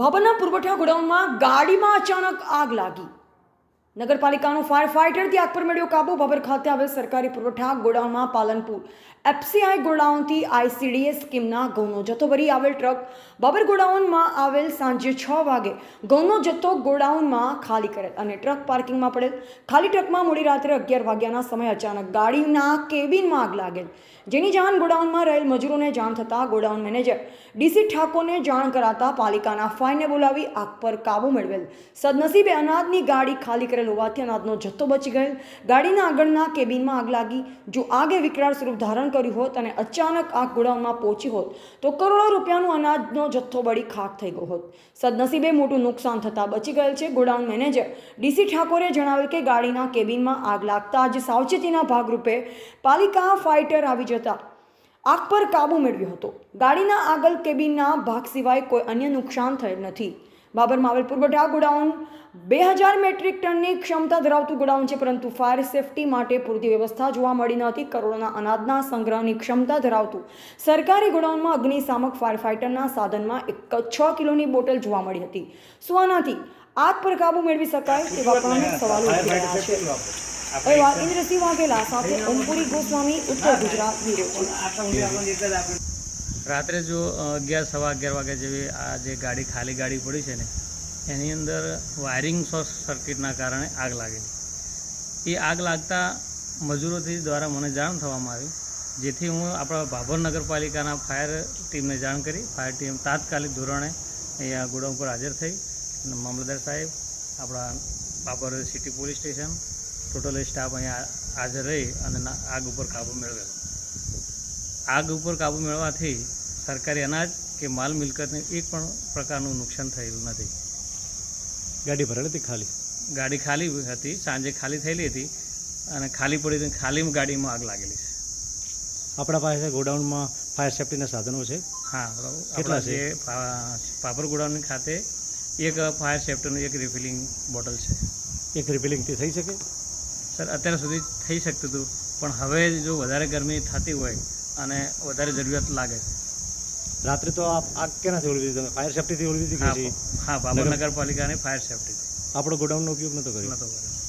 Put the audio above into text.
ભાભરના પુરવઠા ગોડાઉનમાં ગાડીમાં અચાનક આગ લાગી. નગરપાલિકાનો ફાયર ફાઇટરથી આગ પર મેળવ્યો કાબુ. બાબર ખાતે આવેલ સરકારી પુરવઠા ગોડાઉનમાં પાલનપુર એફસીઆઈ ગોડાઉનથી આઈસીડીએસ સ્કીમના ઘઉંનો જથ્થો ભરી આવેલ ટ્રક બાબર ગોડાઉનમાં આવેલ સાંજે છ વાગે ઘઉંનો જથ્થો ગોડાઉનમાં ખાલી કરેલ અને ટ્રક પાર્કિંગમાં પડેલ. ખાલી ટ્રકમાં મોડી રાત્રે અગિયાર વાગ્યાના સમય અચાનક ગાડીના કેબિનમાં આગ લાગેલ. જેની જાણ ગોડાઉનમાં રહેલ મજૂરોને જાણ થતાં ગોડાઉન મેનેજર ડીસી ઠાકોરને જાણ કરાતા પાલિકાના ફાઇનને બોલાવી આગ પર કાબુ મેળવેલ. સદનસીબે અનાજની ગાડી ખાલી કરેલ હોવાથી અનાજનો જથ્થો બચી ગયેલ. ગાડીના આગળના કેબિનમાં આગ લાગી. જો આગે વિકરાળ સ્વરૂપ ધારણ કર્યું હોત અને અચાનક આગ ગોડાઉનમાં પહોંચી હોત, તો કરોડો રૂપિયાનો અનાજનો જથ્થો બળી ખાક થઈ ગયો હોત. સદનસીબે મોટું નુકસાન થતાં બચી ગયેલ છે ગોડાઉન મેનેજર. ડીસી ઠાકોરે જણાવેલ કે ગાડીના કેબિનમાં આગ લાગતા જ સાવચેતીના ભાગરૂપે પાલિકા ફાઇટર આવી જતા આગ પર કાબુ મેળવ્યો હતો. ગાડીના આગળ કેબિનના ભાગ સિવાય કોઈ અન્ય નુકસાન થયેલ નથી. બાબરમાં આવેલ પુરવઠા ગોડાઉન. બે હજાર મેટ્રિક ટનની ક્ષમતા ધરાવતું ગોડાઉન છે પરંતુ ફાયર સેફટી માટે પૂરતી વ્યવસ્થા જોવા મળી નથી. કરોડોના અનાજના સંગ્રહની ક્ષમતા ધરાવતું સરકારી ગોડાઉનમાં અગ્નિશામક ફાયર ફાઇટરના સાધનમાં એક છ કિલોની બોટલ જોવા મળી હતી. શું આનાથી આગ પર કાબુ મેળવી શકાય તેવા પણ સવાલો ઉઠી રહ્યા છે. અહેવાલ ઇન્દ્રસિંહ વાઘેલા સાથે ઓમપુરી ગોસ્વામી ઉત્તર ગુજરાત બ્યુરો. રાત્રે જો અગિયાર, સવા અગિયાર વાગ્યા જેવી આ જે ગાડી, ખાલી ગાડી પડી છે ને, એની અંદર વાયરિંગ શોર્ટ સર્કિટના કારણે આગ લાગેલી. એ આગ લાગતા મજૂરોથી દ્વારા મને જાણ થવામાં આવી, જેથી હું આપણા ભાભર નગરપાલિકાના ફાયર ટીમને જાણ કરી, ફાયર ટીમ તાત્કાલિક ધોરણે અહીંયા ગોડાઉન પર હાજર થઈ. અને મામલતદાર સાહેબ, આપણા Babar city police station, total staff અહીંયા હાજર રહી અને આગ ઉપર કાબૂ મેળવેલો. આગ ઉપર કાબૂ મેળવવાથી સરકારી અનાજ કે માલ મિલકતને એક પણ પ્રકારનું નુકસાન થયેલું નથી. ગાડી ભરેલી હતી ખાલી? ગાડી ખાલી હતી. સાંજે ખાલી થયેલી હતી અને ખાલી પડી હતી ખાલી ગાડીમાં આગ લાગેલી છે. આપણા પાસે ગોડાઉનમાં ફાયર સેફ્ટીના સાધનો છે. હા કેટલા છે? પાપર ગોડાઉન ખાતે એક ફાયર સેફ્ટીનું એક રિફિલિંગ બોટલ છે. એક રિફિલિંગથી થઈ શકે? સર અત્યાર સુધી થઈ શકતું હતું. પણ હવે જો વધારે ગરમી થતી હોય અને વધારે જરૂરિયાત લાગે રાત્રે તો આગ કેનાથી ઓળવી દીધી? તમે ફાયર સેફટીથી ઓળવી દીધી હા હા બાબર નગરપાલિકાની ફાયર સેફ્ટી આપણો ગોડાઉનનો ઉપયોગ નતો કર્યો? નતો કર્યો.